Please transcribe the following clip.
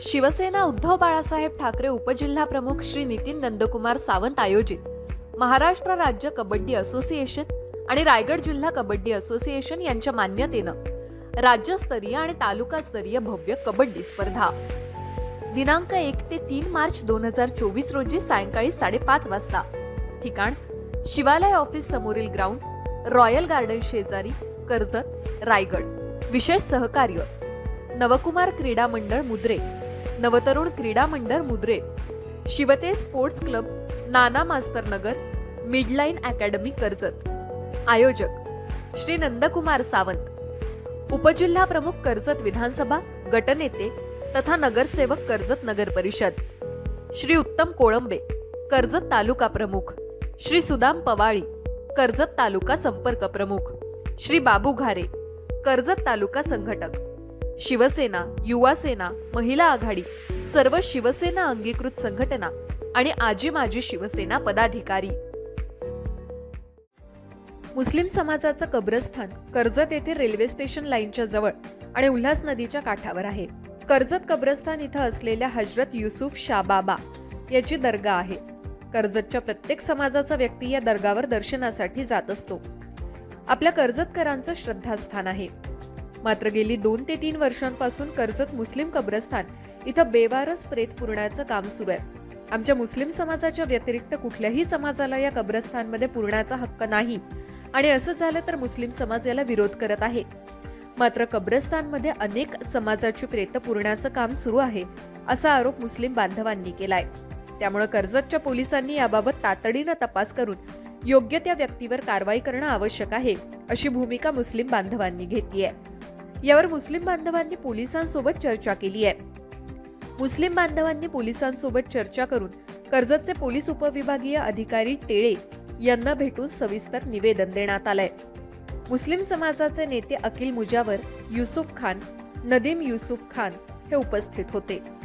शिवसेना उद्धव बाळासाहेब ठाकरे उपजिल्हा प्रमुख श्री नितीन नंदकुमार सावंत आयोजित. महाराष्ट्र राज्य कबड्डी असोसिएशन आणि रायगड जिल्हा कबड्डी असोसिएशन यांच्या मान्यतेनं राज्यस्तरीय आणि तालुकास्तरीय भव्य कबड्डी स्पर्धा. दिनांक एक ते तीन मार्च दोन हजार चोवीस रोजी सायंकाळी साडेपाच वाजता. ठिकाण शिवालय ऑफिस समोरील ग्राउंड रॉयल गार्डन शेजारी कर्जत रायगड. विशेष सहकार्य. नवकुमार क्रीडा मंडळ मुद्रे. नवतरुण क्रीडा मंडळ मुद्रे शिवते स्पोर्ट्स क्लब नाना मास्तर नगर मिडलाईन अकॅडमी कर्जत. आयोजक श्री नंदकुमार सावंत. उपजिल्हा प्रमुख कर्जत विधानसभा गटनेते तथा नगरसेवक कर्जत नगर परिषद. श्री उत्तम कोळंबे कर्जत तालुका प्रमुख. श्री सुदाम पवाळी कर्जत तालुका संपर्क प्रमुख. श्री बाबू घारे कर्जत तालुका संघटक. शिवसेना युवा सेना महिला आघाडी सर्व शिवसेना अंगीकृत संघटना आणि आजी माजी शिवसेना पदाधिकारी. मुस्लिम समाजाचं कब्रस्थान कर्जत येथे रेल्वे स्टेशन लाईनच्या जवळ आणि उल्हास नदीच्या काठावर आहे. कर्जत कब्रस्थान इथं असलेल्या हजरत युसुफ शाबाबा याची दर्गा आहे. कर्जतच्या प्रत्येक समाजाचा व्यक्ती या दर्गावर दर्शनासाठी जात असतो. आपल्या कर्जतकरांचं श्रद्धास्थान आहे. मात्र गेली दोन ते तीन वर्षांपासून कर्जत मुस्लिम कब्रस्थान इथं बेवारस प्रेत पुरण्याचं काम सुरू आहे. आमच्या मुस्लिम समाजाच्या व्यतिरिक्त कुठल्याही समाजाला या कब्रस्थानमध्ये पुरण्याचा हक्क नाही. आणि असं झालं तर मुस्लिम समाज याला विरोध करत आहे. मात्र कब्रस्तानमध्ये अनेक समाजाची प्रेत पुरण्याचं काम सुरू आहे असा आरोप मुस्लिम बांधवांनी केलाय. त्यामुळे कर्जतच्या पोलिसांनी याबाबत तातडीनं तपास करून योग्य त्या व्यक्तीवर कारवाई करणं आवश्यक आहे अशी भूमिका मुस्लिम बांधवांनी घेतली आहे. यावर मुस्लिम बांधवांनी पोलिसांसोबत चर्चा केली आहे. मुस्लिम बांधवांनी पोलिसांसोबत चर्चा करून कर्जतचे पोलीस उपविभागीय अधिकारी टेळे यांना भेटून सविस्तर निवेदन देण्यात आलंय. मुस्लिम समाजाचे नेते अकिल मुजावर युसुफ खान नदीम युसुफ खान हे उपस्थित होते.